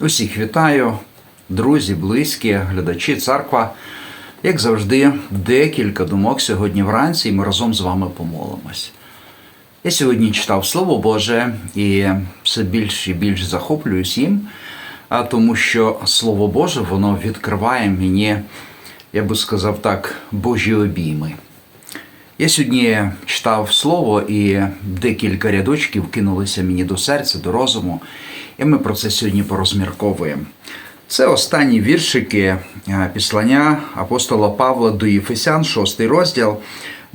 Усіх вітаю, друзі, близькі, глядачі, церква. Як завжди, декілька думок сьогодні вранці, і ми разом з вами помолимось. Я сьогодні читав Слово Боже і все більш і більш захоплююсь їм, тому що Слово Боже воно відкриває мені, я би сказав так, Божі обійми. Я сьогодні читав слово, і декілька рядочків кинулися мені до серця, до розуму, і ми про це сьогодні порозмірковуємо. Це останні віршики е, післання апостола Павла до Єфесян, 6 розділ,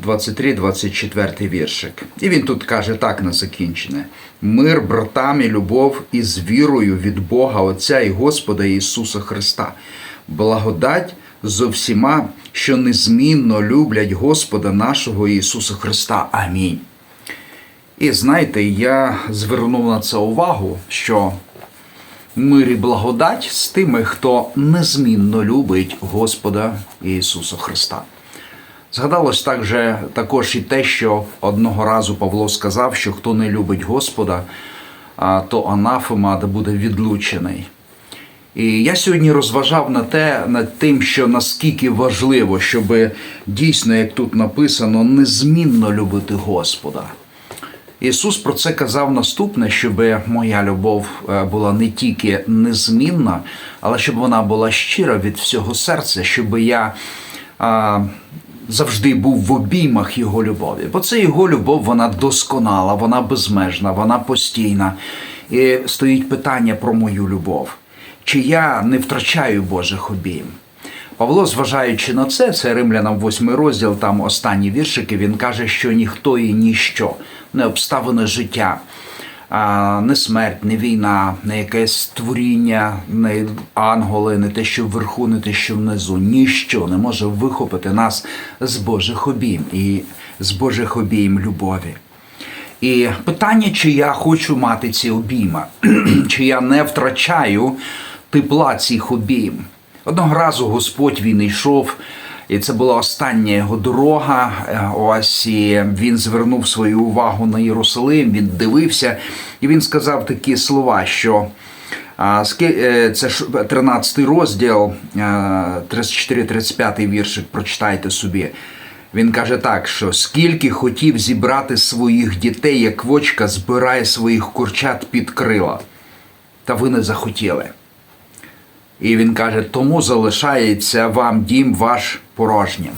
23-24 віршик. І він тут каже так на закінчене: мир братам і любов із вірою від Бога Отця і Господа Ісуса Христа, благодать зо всіма, що незмінно люблять Господа нашого Ісуса Христа. Амінь. І знаєте, я звернув на це увагу, що мир і благодать з тими, хто незмінно любить Господа Ісуса Христа. Згадалось також, також і те, що одного разу Павло сказав, що хто не любить Господа, то анафема буде відлучений. І я сьогодні розважав на те, над тим, що наскільки важливо, щоб дійсно, як тут написано, незмінно любити Господа. Ісус про це казав наступне, щоб моя любов е, була не тільки незмінна, але щоб вона була щира від всього серця, щоб я а, завжди був в обіймах Його любові. Бо це Його любов, вона досконала, вона безмежна, вона постійна. І стоїть питання про мою любов. Чи я не втрачаю Божих обійм? Павло, зважаючи на це, це римлянам 8 розділ, там останні віршики, він каже, що ніхто і ніщо, обставини життя, не смерть, не війна, не якесь створіння, не ангели, не те, що вверху, не те, що внизу. Ніщо не може вихопити нас з Божих обійм і з Божих обійм любові. І питання, чи я хочу мати ці обійма, чи я не втрачаю тепла цих обійм. Одного разу Господь він йшов, і це була остання його дорога. Е, Ось і він звернув свою увагу на Єрусалим, він дивився, і він сказав такі слова, що е, це ж 13 розділ, е, 34-35 віршик, прочитайте собі. Він каже так, що скільки хотів зібрати своїх дітей, як вочка збирає своїх курчат під крила, та ви не захотіли. І він каже, тому залишається вам дім ваш порожнім.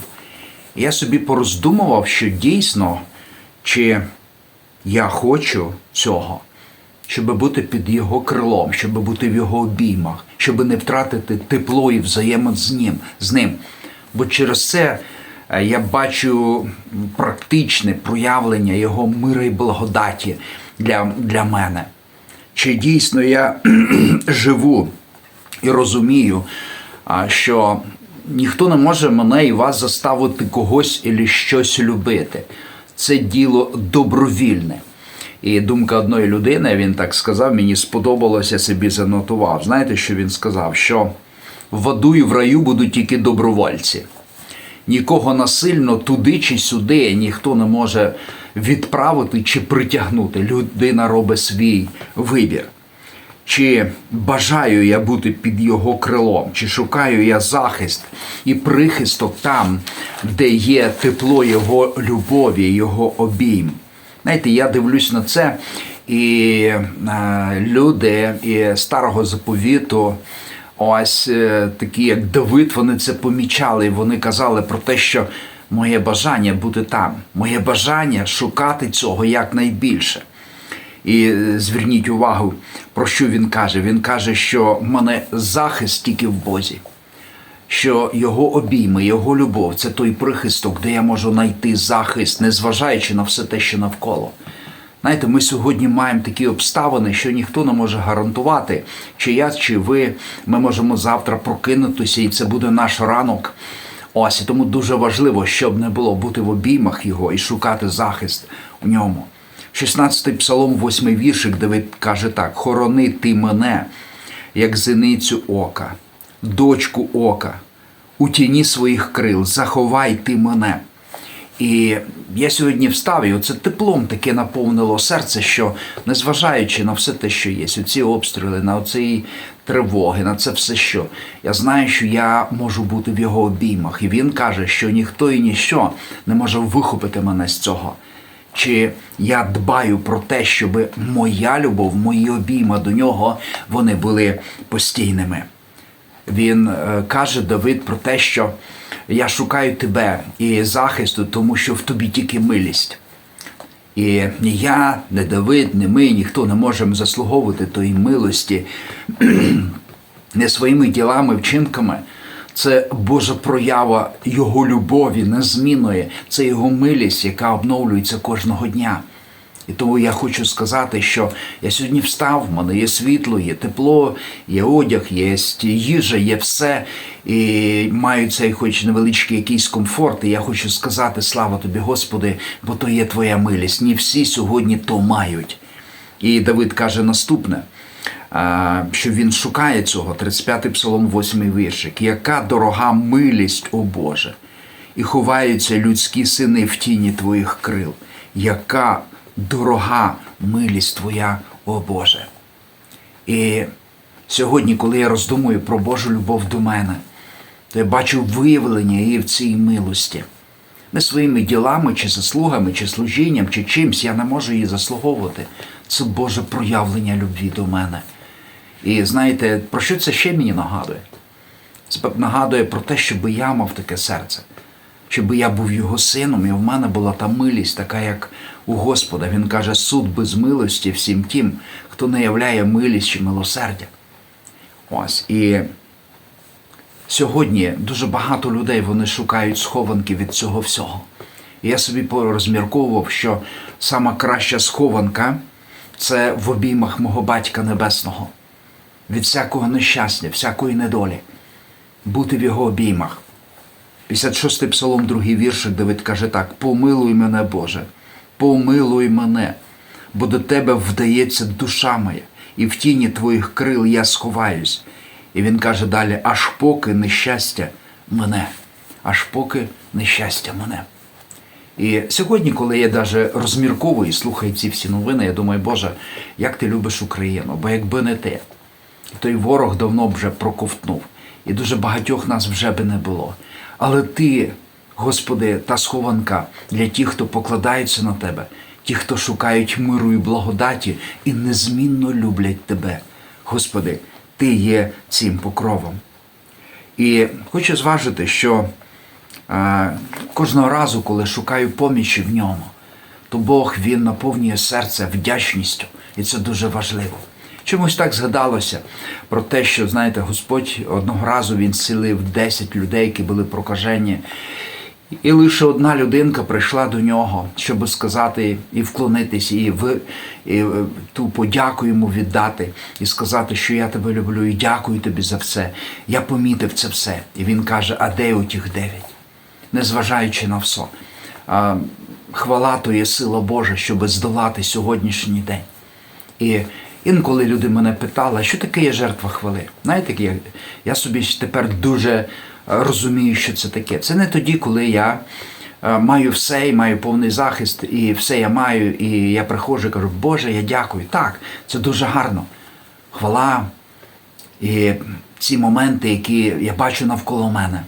Я собі пороздумував, що дійсно, чи я хочу цього, щоб бути під його крилом, щоб бути в його обіймах, щоб не втратити тепло і взаємин з ним. з ним. Бо через це е, я бачу практичне проявлення його мира і благодаті для, для мене. Чи дійсно я живу і розумію, що ніхто не може мене і вас заставити когось і щось любити. Це діло добровільне. І думка одної людини, він так сказав, мені сподобалося, собі занотував. Знаєте, що він сказав? Що в аду і в раю будуть тільки добровольці. Нікого насильно туди чи сюди ніхто не може відправити чи притягнути. Людина робить свій вибір. Чи бажаю я бути під його крилом, чи шукаю я захист і прихисток там, де є тепло його любові, його обійм. Знаєте, я дивлюсь на це, і е, люди і старого заповіту, ось е, такі, як Давид, вони це помічали, і вони казали про те, що моє бажання бути там, моє бажання шукати цього якнайбільше. І зверніть увагу, про що він каже. Він каже, що в мене захист тільки в Бозі, що його обійми, його любов це той прихисток, де я можу знайти захист, незважаючи на все те, що навколо. Знаєте, ми сьогодні маємо такі обставини, що ніхто не може гарантувати, чи я, чи ви. Ми можемо завтра прокинутися, і це буде наш ранок. Ось і тому дуже важливо, щоб не було бути в обіймах його і шукати захист у ньому. 16-й псалом, 8 віршик, Давид каже так: Хорони ти мене, як зеницю ока, дочку ока, у тіні своїх крил, заховай ти мене. І я сьогодні встав, і оце теплом таке наповнило серце, що незважаючи на все те, що є, оці обстріли, на оці тривоги, на це все що, я знаю, що я можу бути в його обіймах. І він каже, що ніхто і ніщо не може вихопити мене з цього. Чи я дбаю про те, щоб моя любов, мої обійма до нього, вони були постійними. Він е, каже Давид про те, що я шукаю тебе і захисту, тому що в тобі тільки милість. І ні я, не Давид, не ми, ніхто не можемо заслуговувати тої милості не своїми ділами, вчинками. Це Божа проява Його любові незмінної, це Його милість, яка обновлюється кожного дня. І тому я хочу сказати, що я сьогодні встав, в мене є світло, є тепло, є одяг, є їжа, є все. І маю цей хоч невеличкий якийсь комфорт. І я хочу сказати, слава тобі, Господи, бо то є Твоя милість. Ні всі сьогодні то мають. І Давид каже наступне, що він шукає цього, 35-й псалом, 8 віршик. Яка дорога милість, о Боже, і ховаються людські сини в тіні Твоїх крил. Яка дорога милість Твоя, о Боже. І сьогодні, коли я роздумую про Божу любов до мене, то я бачу виявлення її в цій милості. Не своїми ділами, чи заслугами, чи служінням, чи чимсь я не можу її заслуговувати. Це Боже проявлення любві до мене. І знаєте, про що це ще мені нагадує? Це нагадує про те, щоб я мав таке серце, щоб я був його сином, і в мене була та милість, така як у Господа. Він каже, суд без милості всім тим, хто не являє милість чи милосердя. Ось. І сьогодні дуже багато людей вони шукають схованки від цього всього. І я собі порозмірковував, що сама краща схованка це в обіймах мого батька Небесного, від всякого нещастя, всякої недолі, бути в його обіймах. 56-й псалом, другий віршик, Давид каже так: Помилуй мене, Боже, помилуй мене, бо до тебе вдається душа моя, і в тіні твоїх крил я сховаюсь. І він каже далі: аж поки нещастя мене, аж поки нещастя мене. І сьогодні, коли я даже розмірковую і слухаю ці всі новини, я думаю, Боже, як ти любиш Україну? Бо якби не ти, той ворог давно б вже проковтнув, і дуже багатьох нас вже би не було. Але ти, Господи, та схованка для тих, хто покладається на тебе, ті, хто шукають миру і благодаті і незмінно люблять тебе. Господи, Ти є цим покровом. І хочу зважити, що е, кожного разу, коли шукаю помічі в ньому, то Бог Він наповнює серце вдячністю, і це дуже важливо. Чомусь так згадалося про те, що, знаєте, Господь одного разу він зцілив 10 людей, які були прокажені. І лише одна людинка прийшла до нього, щоб сказати і вклонитись, і в і е, ту подяку йому віддати, і сказати, що я тебе люблю, і дякую тобі за все. Я помітив це все. І він каже: А де у тих дев'ять? Незважаючи на все. Хвала то є сила Божа, щоб здолати сьогоднішній день. І інколи люди мене питали, що таке є жертва хвали. Знаєте, я, я собі тепер дуже розумію, що це таке. Це не тоді, коли я е, маю все і маю повний захист, і все я маю, і я приходжу і кажу, Боже, я дякую. Так, це дуже гарно. Хвала і ці моменти, які я бачу навколо мене.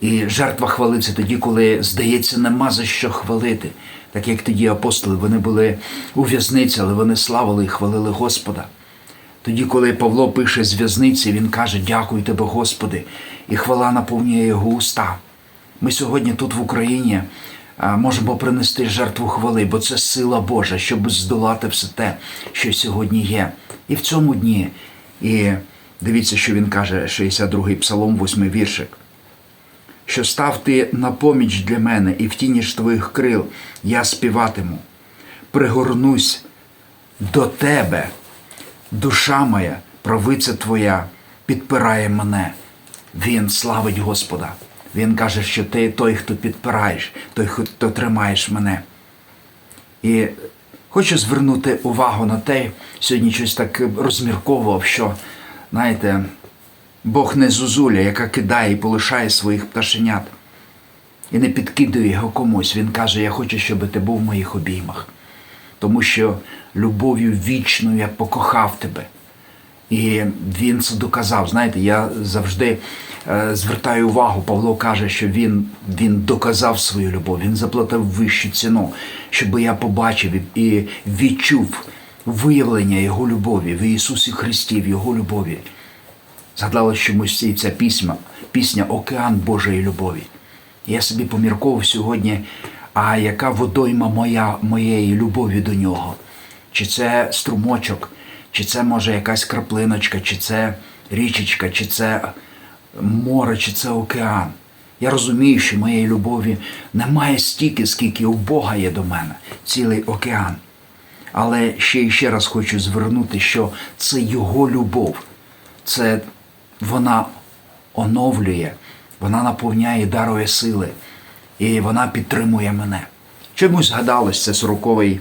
І жертва хвали це тоді, коли, здається, нема за що хвалити. Так як тоді апостоли, вони були у в'язниці, але вони славили і хвалили Господа. Тоді, коли Павло пише з в'язниці, він каже, дякую тебе, Господи, і хвала наповнює його уста. Ми сьогодні тут в Україні можемо принести жертву хвали, бо це сила Божа, щоб здолати все те, що сьогодні є. І в цьому дні. І дивіться, що він каже, 62-й псалом, 8 віршик. Що став ти на поміч для мене, і в тіні ж твоїх крил я співатиму, пригорнусь до тебе. Душа моя, правиця Твоя, підпирає мене. Він славить Господа. Він каже, що ти той, хто підпираєш, той, хто тримаєш мене. І хочу звернути увагу на те, сьогодні щось так розмірковував, що, знаєте, Бог не зозуля, яка кидає і полишає своїх пташенят. і не підкидує його комусь. Він каже: Я хочу, щоб ти був в моїх обіймах. Тому що любов'ю вічною я покохав тебе. І він це доказав. Знаєте, я завжди е, звертаю увагу. Павло каже, що він, він доказав свою любов, він заплатив вищу ціну, щоб я побачив і відчув виявлення Його любові в Ісусі Христі, в Його любові. Згадалось чомусь і ця пісня, пісня Океан Божої любові. Я собі помірковував сьогодні, а яка водойма моя, моєї любові до нього? Чи це струмочок, чи це може якась краплиночка, чи це річечка, чи це море, чи це океан. Я розумію, що моєї любові немає стільки, скільки у Бога є до мене, цілий океан. Але ще і ще раз хочу звернути, що це Його любов, це вона оновлює, вона наповняє дарує сили, і вона підтримує мене. Чомусь згадалось, це 40-й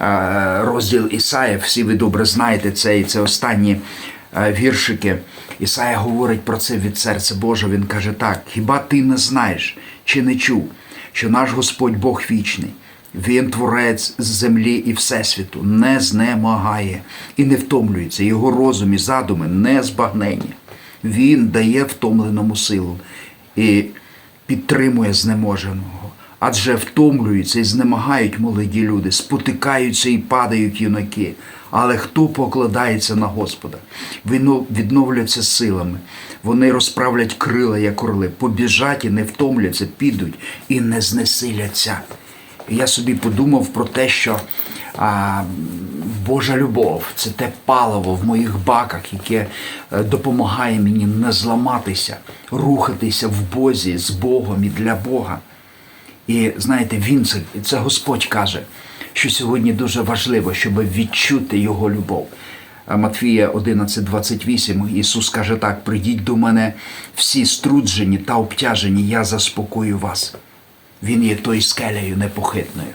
е, розділ Ісаїв. Всі ви добре знаєте це, і це останні е, віршики. Ісая говорить про це від серця Божого. Він каже так: хіба ти не знаєш чи не чув, що наш Господь Бог вічний? Він творець з землі і всесвіту, не знемагає і не втомлюється. Його розум і задуми не збагнені. Він дає втомленому силу і підтримує знеможеного. Адже втомлюються і знемагають молоді люди, спотикаються і падають юнаки. Але хто покладається на Господа? Він відновляться силами, вони розправлять крила, як орли, побіжать і не втомляться, підуть і не знесиляться. І я собі подумав про те, що а, Божа любов це те паливо в моїх баках, яке е, допомагає мені не зламатися, рухатися в Бозі з Богом і для Бога. І знаєте, він це, це Господь каже, що сьогодні дуже важливо, щоб відчути Його любов. Матфія 11:28 Ісус каже так: прийдіть до мене всі струджені та обтяжені, я заспокою вас. Він є тою скелею непохитною.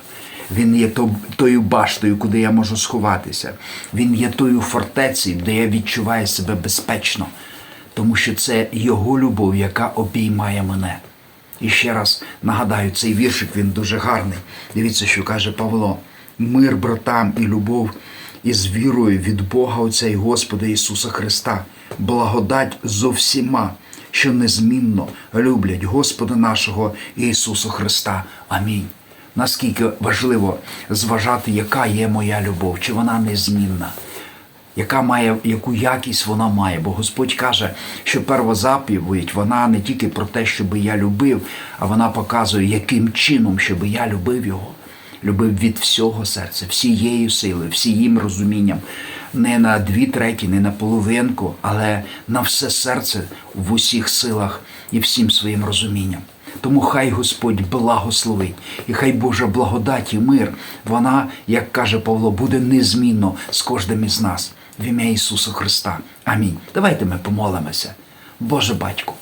Він є тою баштою, куди я можу сховатися. Він є тою фортецею, де я відчуваю себе безпечно, тому що це Його любов, яка обіймає мене. І ще раз нагадаю, цей віршик він дуже гарний. Дивіться, що каже Павло: мир братам і любов із вірою від Бога Отця і Господа Ісуса Христа, благодать зо всіма, що незмінно люблять Господа нашого Ісуса Христа. Амінь. Наскільки важливо зважати, яка є моя любов, чи вона незмінна, яка має, яку якість вона має. Бо Господь каже, що перва вона не тільки про те, щоб я любив, а вона показує, яким чином, щоб я любив його. Любив від всього серця, всією силою, всіїм розумінням, не на дві треті, не на половинку, але на все серце в усіх силах і всім своїм розумінням. Тому хай Господь благословить, і хай Божа благодать і мир, вона, як каже Павло, буде незмінно з кожним із нас в ім'я Ісуса Христа. Амінь. Давайте ми помолимося. Боже Батько,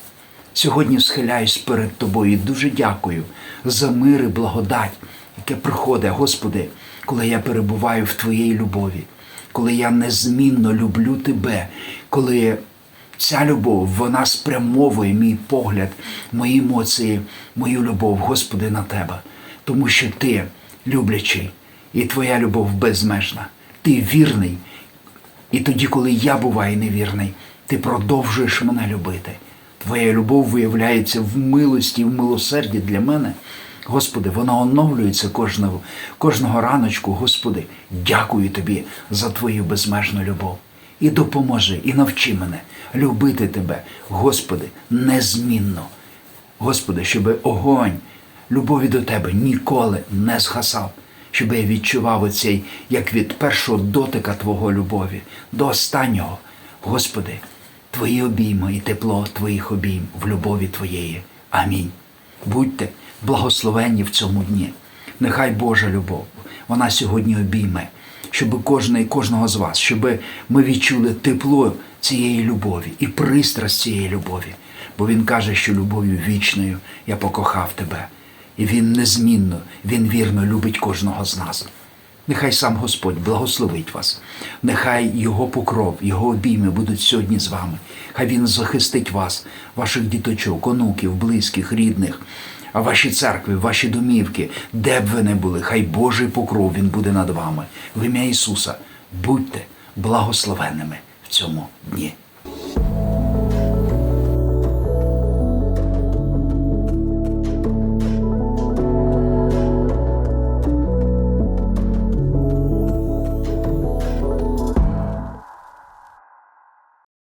сьогодні схиляюсь перед Тобою і дуже дякую за мир і благодать, яке приходить, Господи, коли я перебуваю в Твоїй любові, коли я незмінно люблю Тебе, коли Ця любов, вона спрямовує мій погляд, мої емоції, мою любов, Господи, на Тебе. Тому що Ти люблячий, і Твоя любов безмежна. Ти вірний. І тоді, коли я буваю невірний, ти продовжуєш мене любити. Твоя любов виявляється в милості, в милосерді для мене. Господи, вона оновлюється кожного, кожного раночку. Господи, дякую Тобі за Твою безмежну любов. І допоможи, і навчи мене любити Тебе, Господи, незмінно. Господи, щоб огонь любові до Тебе ніколи не згасав, щоб я відчував оцей, як від першого дотика Твого любові до останнього. Господи, Твої обійми і тепло Твоїх обійм в любові Твоєї. Амінь. Будьте благословенні в цьому дні. Нехай Божа любов, вона сьогодні обійме щоб кожен, кожного з вас, щоб ми відчули тепло цієї любові і пристрасть цієї любові. Бо Він каже, що любов'ю вічною я покохав тебе. І Він незмінно, Він вірно любить кожного з нас. Нехай сам Господь благословить вас, нехай Його покров, Його обійми будуть сьогодні з вами. Хай Він захистить вас, ваших діточок, онуків, близьких, рідних, ваші церкви, ваші домівки, де б ви не були, хай Божий покров він буде над вами. В ім'я Ісуса. Будьте благословенними в цьому дні.